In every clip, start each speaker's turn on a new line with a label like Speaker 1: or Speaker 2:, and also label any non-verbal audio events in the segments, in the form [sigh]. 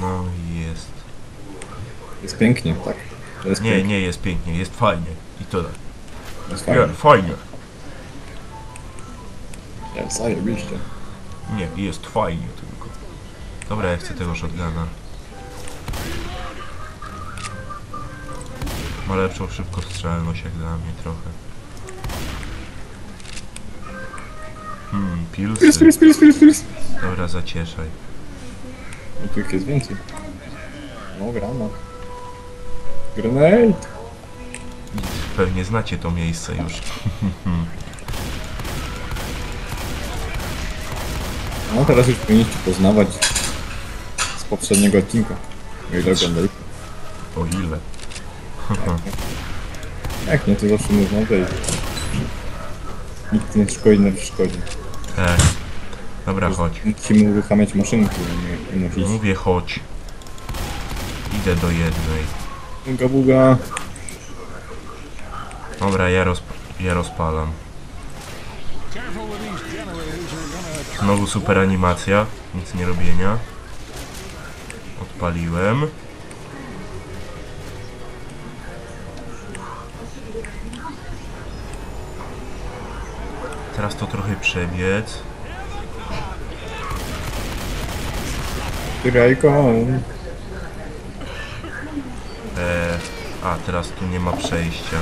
Speaker 1: No i jest.
Speaker 2: Jest pięknie, tak. To jest
Speaker 1: Nie,
Speaker 2: pięknie.
Speaker 1: nie jest pięknie, jest fajnie. I tyle.
Speaker 2: Jest
Speaker 1: Nie,
Speaker 2: fajnie.
Speaker 1: fajnie.
Speaker 2: Jest zajebiście.
Speaker 1: Nie, jest fajnie tylko. Dobra, ja chcę tego shotguna. Ma lepszą szybkostrzelność jak dla mnie trochę. Hmm,
Speaker 2: Pils,
Speaker 1: pilsy.
Speaker 2: pils, pils, pils, pils.
Speaker 1: Dobra, zacieszaj.
Speaker 2: No tu ich jest więcej. No, granat. Grenade!
Speaker 1: Pewnie znacie to miejsce już. [laughs]
Speaker 2: No teraz już powinniście poznawać z poprzedniego odcinka. O ile oglądali.
Speaker 1: O ile?
Speaker 2: Jak nie, to zawsze można wejść. Nikt nie szkodzi na przeszkodzie.
Speaker 1: Tak. Dobra, chodź.
Speaker 2: Musimy uruchamiać maszynki, nie unosić.
Speaker 1: Mówię chodź. Idę do jednej.
Speaker 2: Buga, buga.
Speaker 1: Dobra, ja, rozp ja rozpalam. Znowu super animacja, nic nie robienia. Odpaliłem. Teraz to trochę przebiec.
Speaker 2: Tyrajko.
Speaker 1: E, a, teraz tu nie ma przejścia.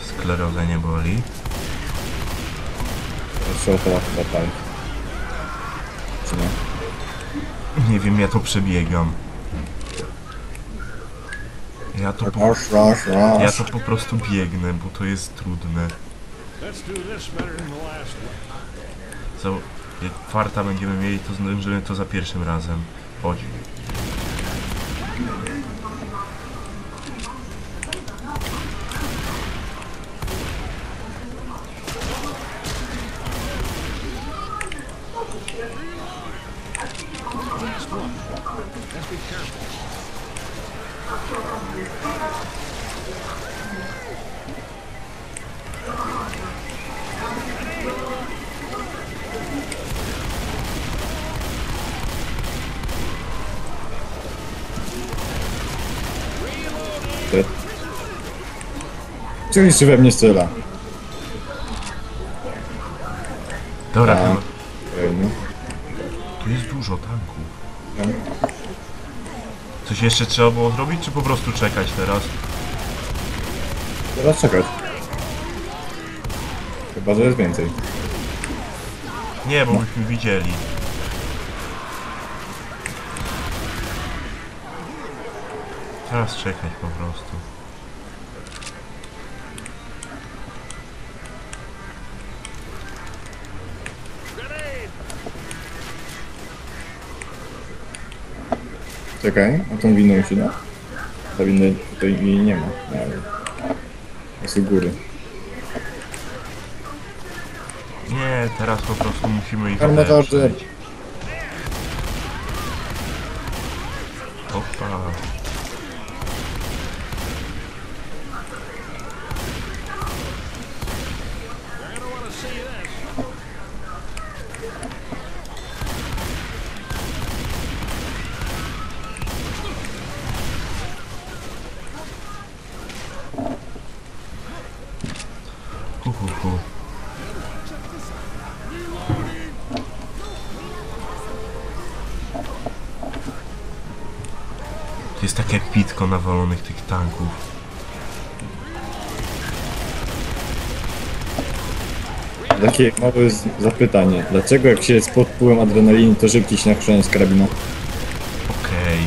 Speaker 1: Skleroza nie boli.
Speaker 2: Jeszcze chyba chyba tak. Czy nie?
Speaker 1: Wiem, ja to przebiegam. Ja to po, ja to po prostu biegnę, bo to jest trudne.
Speaker 3: Let's do this better than the last one.
Speaker 1: Co, jak farta będziemy mieli, to zdążymy to za pierwszym razem. Chodź.
Speaker 2: Ty. Czemu jeszcze we mnie strzela?
Speaker 1: Dobra,
Speaker 2: A. no.
Speaker 1: tu jest dużo tanków.
Speaker 2: No.
Speaker 1: Coś jeszcze trzeba było zrobić, czy po prostu czekać teraz?
Speaker 2: Teraz czekać. Chyba, że jest więcej.
Speaker 1: Nie, bo byśmy widzieli. Teraz czekać po prostu.
Speaker 2: Czekaj, a tą winną się da? Ta winny tutaj jej nie ma. Wiem. Jest u góry.
Speaker 1: Nie, teraz po prostu musimy ich odeprzeć. Jest takie pitko nawalonych tych tanków.
Speaker 2: Takie małe z- zapytanie. Dlaczego jak się jest pod wpływem adrenaliny, to szybciej się nakrzenia z karabinu?
Speaker 1: Okej.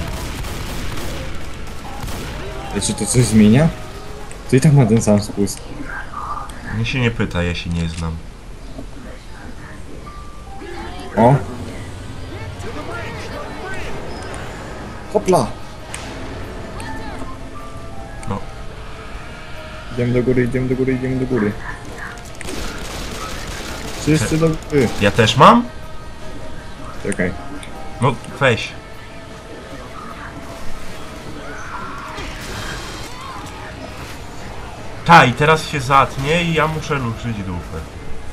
Speaker 2: Ale Czy to coś zmienia? To i tak ma ten sam spust.
Speaker 1: Mnie się nie pyta, ja się nie znam.
Speaker 2: O! Hopla! Idziemy do góry, idziemy do góry, idziemy do góry. Wszyscy do góry.
Speaker 1: Ja też mam?
Speaker 2: Czekaj.
Speaker 1: No weź. Ta, i teraz się zatnie i ja muszę ruszyć dupę.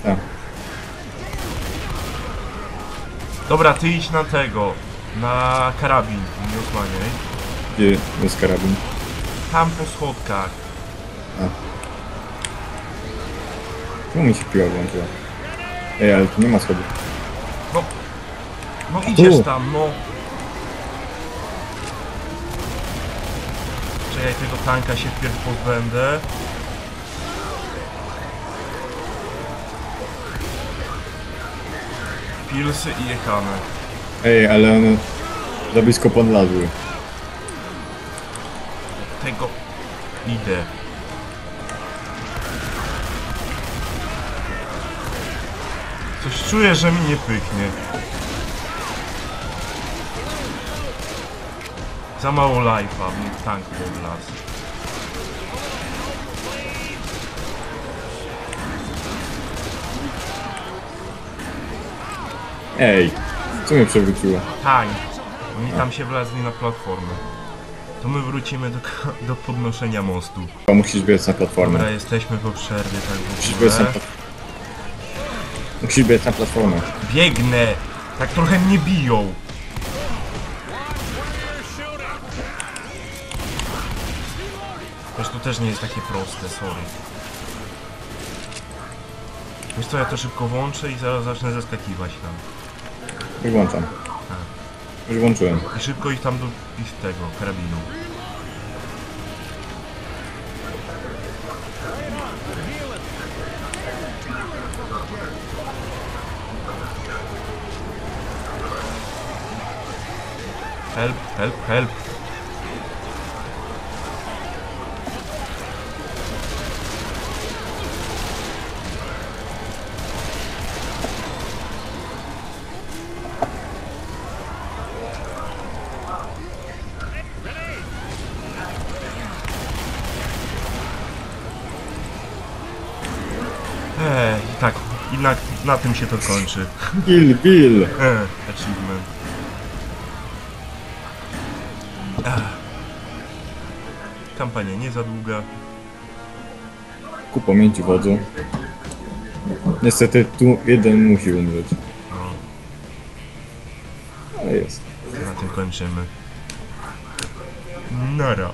Speaker 2: Tak.
Speaker 1: Dobra, ty idź na tego. Na karabin, nie osłaniaj.
Speaker 2: Gdzie jest karabin?
Speaker 1: Tam po schodkach.
Speaker 2: Czemu mi się piła włączyła? Ej, ale tu nie ma schodów.
Speaker 1: No, no idziesz
Speaker 2: Tu.
Speaker 1: tam, no. Czekaj, tego tanka się wpierw pozbędę. Pilsy i jechamy.
Speaker 2: Ej, ale one za blisko podlazły.
Speaker 1: Tego idę. Coś czuję, że mi nie pyknie. Za mało life'a, mnie tank podlazł.
Speaker 2: Ej, co mnie przewróciło?
Speaker 1: Tank. Oni tam się wlazli na platformę. To my wrócimy do, do podnoszenia mostu.
Speaker 2: Musisz biec na platformę.
Speaker 1: Dobra, jesteśmy po przerwie, tak
Speaker 2: Musisz
Speaker 1: w
Speaker 2: biec na
Speaker 1: ogóle.
Speaker 2: platformę. Musisz biec na platformę.
Speaker 1: Biegnę! Tak trochę mnie biją. Wiesz, to też nie jest takie proste, sorry. Wiesz co, ja to szybko włączę i zaraz zacznę zeskakiwać tam.
Speaker 2: Już włączam. Już włączyłem.
Speaker 1: I szybko ich tam do ich tego, karabinu. Help, help, help. I tak, i na, na tym się to kończy.
Speaker 2: Kill, Bill!
Speaker 1: Eee, achievement. Kampania nie za długa.
Speaker 2: Ku pamięci wodzu. Niestety tu jeden musi umrzeć.
Speaker 1: No,
Speaker 2: Ale jest.
Speaker 1: na tym kończymy. Nara.